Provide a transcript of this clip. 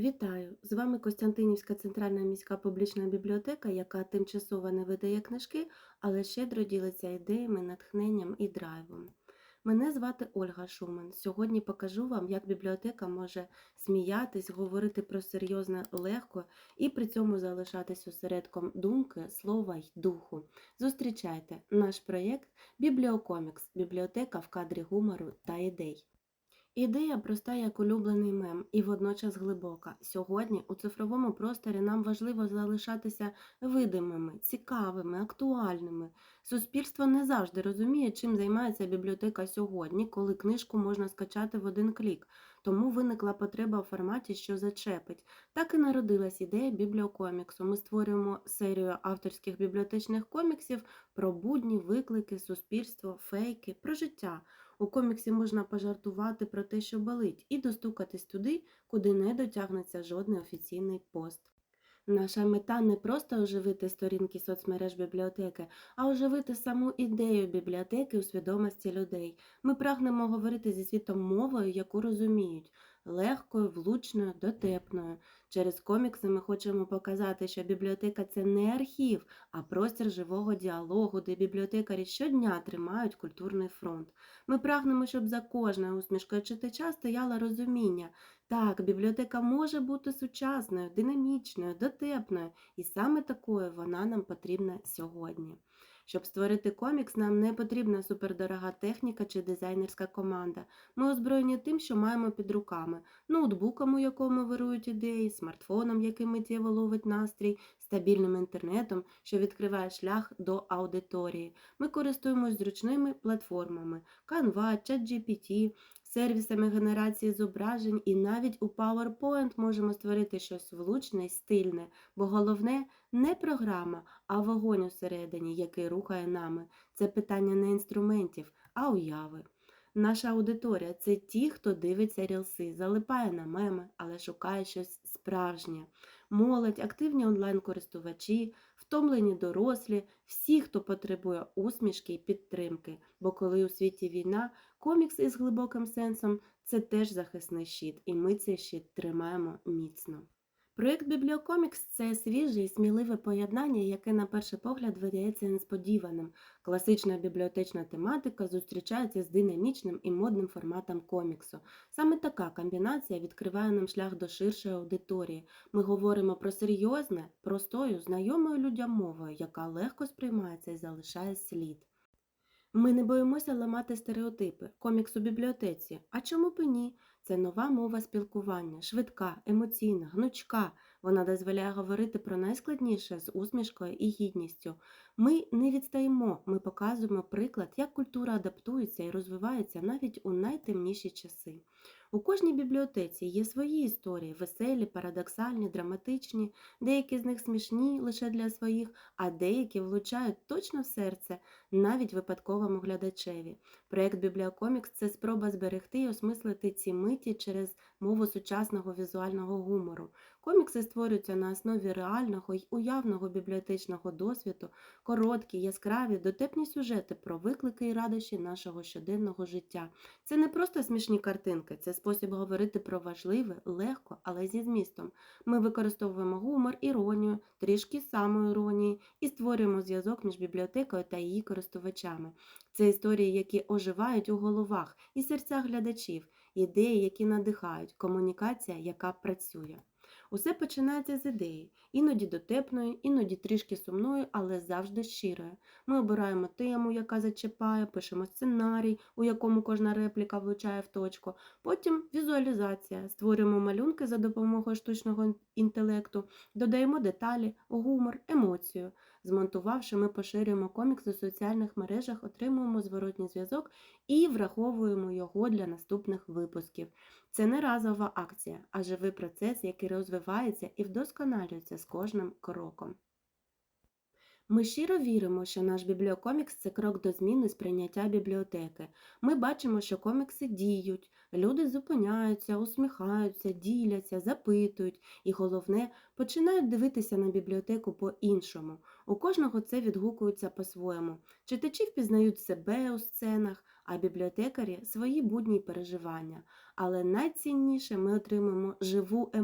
Вітаю! З вами Костянтинівська центральна міська публічна бібліотека, яка тимчасово не видає книжки, але щедро ділиться ідеями, натхненням і драйвом. Мене звати Ольга Шуман. Сьогодні покажу вам, як бібліотека може сміятись, говорити про серйозне легко і при цьому залишатись осередком думки, слова й духу. Зустрічайте наш проєкт Бібліокомікс бібліотека в кадрі гумору та ідей. Ідея проста як улюблений мем і водночас глибока. Сьогодні у цифровому просторі нам важливо залишатися видимими, цікавими, актуальними. Суспільство не завжди розуміє, чим займається бібліотека сьогодні, коли книжку можна скачати в один клік. Тому виникла потреба в форматі, що зачепить. Так і народилась ідея бібліокоміксу. Ми створюємо серію авторських бібліотечних коміксів про будні, виклики, суспільство, фейки, про життя. У коміксі можна пожартувати про те, що болить, і достукатись туди, куди не дотягнеться жодний офіційний пост. Наша мета не просто оживити сторінки соцмереж бібліотеки, а оживити саму ідею бібліотеки у свідомості людей. Ми прагнемо говорити зі світом мовою, яку розуміють, легкою, влучною, дотепною. Через комікси ми хочемо показати, що бібліотека це не архів, а простір живого діалогу, де бібліотекарі щодня тримають культурний фронт. Ми прагнемо, щоб за кожною усмішкою читача стояло розуміння. Так, бібліотека може бути сучасною, динамічною, дотепною, і саме такою вона нам потрібна сьогодні. Щоб створити комікс, нам не потрібна супердорога техніка чи дизайнерська команда. Ми озброєні тим, що маємо під руками: ноутбуком, у якому вирують ідеї, смартфоном, який миттєво ловить настрій, стабільним інтернетом, що відкриває шлях до аудиторії. Ми користуємось зручними платформами Canva, ChatGPT, сервісами генерації зображень, і навіть у PowerPoint можемо створити щось влучне й стильне, бо головне не програма, а вогонь усередині, який рухає нами. Це питання не інструментів, а уяви. Наша аудиторія це ті, хто дивиться рілси, залипає на меми, але шукає щось справжнє. Молодь, активні онлайн-користувачі, втомлені дорослі, всі, хто потребує усмішки і підтримки. Бо коли у світі війна, комікс із глибоким сенсом це теж захисний щит, і ми цей щит тримаємо міцно. Проєкт Бібліокомікс це свіже і сміливе поєднання, яке на перший погляд видається несподіваним. Класична бібліотечна тематика зустрічається з динамічним і модним форматом коміксу. Саме така комбінація відкриває нам шлях до ширшої аудиторії. Ми говоримо про серйозне, простою, знайомою людям мовою, яка легко сприймається і залишає слід. Ми не боїмося ламати стереотипи, комікс у бібліотеці. А чому б і ні? Це нова мова спілкування, швидка, емоційна, гнучка. Вона дозволяє говорити про найскладніше з усмішкою і гідністю. Ми не відстаємо, ми показуємо приклад, як культура адаптується і розвивається навіть у найтемніші часи. У кожній бібліотеці є свої історії, веселі, парадоксальні, драматичні, деякі з них смішні лише для своїх, а деякі влучають точно в серце, навіть випадковому глядачеві. Проєкт Бібліокомікс це спроба зберегти і осмислити ці миті через мову сучасного візуального гумору. Комікси створюються на основі реального й уявного бібліотечного досвіду, короткі, яскраві, дотепні сюжети про виклики і радощі нашого щоденного життя. Це не просто смішні картинки, це спосіб говорити про важливе, легко, але зі змістом. Ми використовуємо гумор, іронію, трішки самоіронії і створюємо зв'язок між бібліотекою та її користувачами. Це історії, які оживають у головах і серцях глядачів, ідеї, які надихають, комунікація, яка працює. Усе починається з ідеї, іноді дотепної, іноді трішки сумної, але завжди щирої. Ми обираємо тему, яка зачіпає, пишемо сценарій, у якому кожна репліка влучає в точку. Потім візуалізація, створюємо малюнки за допомогою штучного інтелекту, додаємо деталі, гумор, емоцію. Змонтувавши, ми поширюємо комікс у соціальних мережах, отримуємо зворотній зв'язок і враховуємо його для наступних випусків. Це не разова акція, а живий процес, який розвивається і вдосконалюється з кожним кроком. Ми щиро віримо, що наш бібліокомікс це крок до зміни сприйняття бібліотеки. Ми бачимо, що комікси діють, люди зупиняються, усміхаються, діляться, запитують і, головне, починають дивитися на бібліотеку по-іншому. У кожного це відгукується по-своєму. Читачі впізнають себе у сценах, а бібліотекарі свої будні переживання. Але найцінніше ми отримуємо живу емоцію.